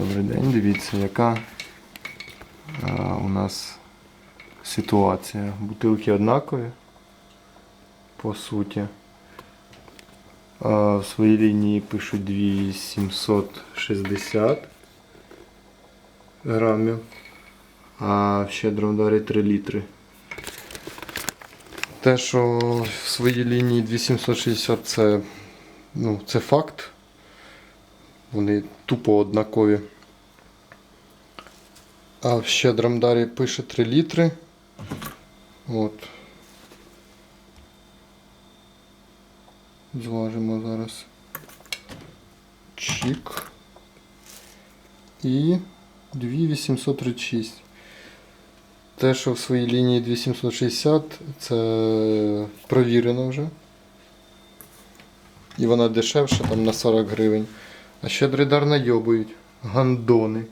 Добрий день, дивіться, яка а, у нас ситуація. Бутилки однакові, по суті. А, в своїй лінії пишуть 2760 грамів, а в щедрому дарі 3 літри. Те, що в своїй лінії 2760 це, ну, це факт. Вони тупо однакові. А в щедром дарі пише 3 літри. От. Зважимо зараз. Чік. І 2836. Те, що в своїй лінії 2760, це провірено вже. І вона дешевша там на 40 гривень. А щедрий дар найобують. Гандони.